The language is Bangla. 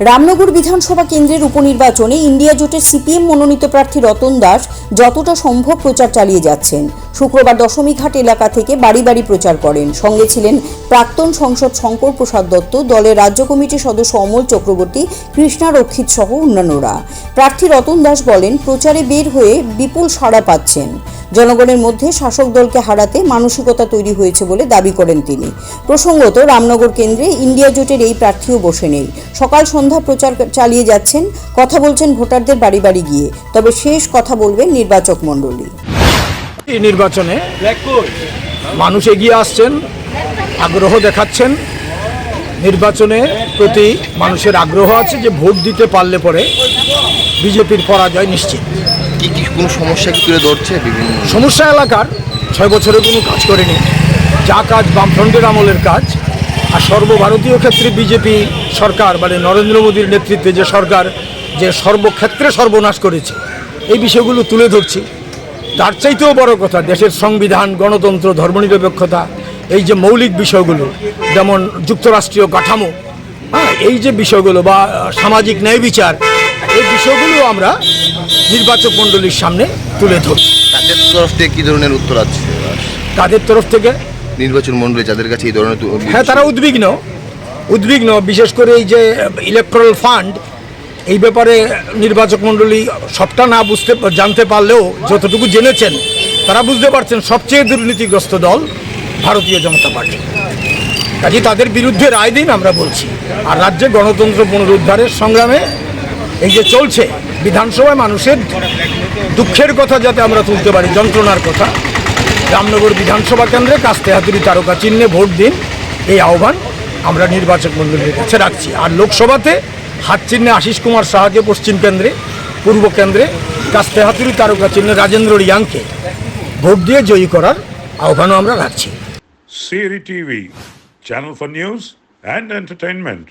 রামনগর বিধানসভা কেন্দ্রের উপনির্বাচনে ইন্ডিয়া জোটের সিপিএম মনোনীত প্রার্থী রতন দাস যতটা সম্ভব প্রচার চালিয়ে যাচ্ছেন। শুক্রবার দশমীঘাট এলাকা থেকে বাড়ি বাড়ি প্রচার করেন। সঙ্গে ছিলেন প্রাক্তন সংসদ শঙ্কর প্রসাদ দত্ত, দলের রাজ্য কমিটির সদস্য অমল চক্রবর্তী, কৃষ্ণা রক্ষিত সহ অন্যান্যরা। প্রার্থী রতন দাস বলেন, প্রচারে বের হয়ে বিপুল সাড়া পাচ্ছেন। জনগণের মধ্যে শাসক দলকে হারাতে মানসিকতা তৈরি হয়েছে বলে দাবি করেন তিনি। প্রসঙ্গত, রামনগর কেন্দ্রে ইন্ডিয়া জোটের এই প্রার্থীও বসে নেই। সকাল সন্ধ্যা প্রচার চালিয়ে যাচ্ছেন, কথা বলছেন ভোটারদের বাড়ি বাড়ি গিয়ে। তবে শেষ কথা বলবেন নির্বাচক মণ্ডলী। এই নির্বাচনে মানুষ এগিয়ে আসছেন, আগ্রহ দেখাচ্ছেন। নির্বাচনে প্রতি মানুষের আগ্রহ আছে যে ভোট দিতে পারলে পরে বিজেপির পরাজয় নিশ্চিত। কি কি কোনো সমস্যা কি তুলে ধরছে বিভিন্ন? সমস্যা এলাকার ছয় বছরে কোনো কাজ করেনি। যা কাজ বামফ্রন্টের আমলের কাজ, আর সর্বভারতীয় ক্ষেত্রে বিজেপি সরকার মানে নরেন্দ্র মোদীর নেতৃত্বে যে সরকার, যে সর্বক্ষেত্রে সর্বনাশ করেছে, এই বিষয়গুলো তুলে ধরছি। তার চাইতেও বড় কথা, দেশের সংবিধান, গণতন্ত্র, ধর্মনিরপেক্ষতা, এই যে মৌলিক বিষয়গুলো, যেমন যুক্তরাষ্ট্রীয় কাঠামো হ্যাঁ এই যে বিষয়গুলো বা সামাজিক ন্যায় বিচার, এই বিষয়গুলো আমরা নির্বাচক মণ্ডলীর সামনে তুলে ধরছি তাদের তরফ থেকে কি ধরনের উত্তর আছে? তাদের তরফ থেকে? নির্বাচন মন্ডলী যাদের কাছে এই ধরনের হ্যাঁ তারা উদ্বিগ্ন। উদ্বিগ্ন বিশেষ করে এই যে ইলেকট্রাল ফান্ড এই ব্যাপারে নির্বাচক মণ্ডলী সবটা না বুঝতে জানতে পারলেও যতটুকু জেনেছেন তারা বুঝতে পারছেন সবচেয়ে দুর্নীতিগ্রস্ত দল ভারতীয় জনতা পার্টি। কাজে তাদের বিরুদ্ধে রায় দিন আমরা বলছি। আর রাজ্যে গণতন্ত্র পুনরুদ্ধারের সংগ্রামে এই যে চলছে বিধানসভায় মানুষের দুঃখের কথা যাতে আমরা তুলতে পারি, যন্ত্রণার কথা। রামনগর বিধানসভা কেন্দ্রে কাস্তে হাতুরি তারকা চিহ্নে ভোট দিন, এই আহ্বান আমরা নির্বাচক মণ্ডলীর কাছে রাখছি। আর লোকসভাতে হাত চিহ্নে আশিস কুমার সাহাকে পশ্চিম কেন্দ্রে, পূর্ব কেন্দ্রে কাস্তে হাতুরি তারকা চিহ্নে রাজেন্দ্র রিয়াংকে ভোট দিয়ে জয়ী করার আহ্বানও আমরা রাখছি। Siri TV, channel for news and entertainment.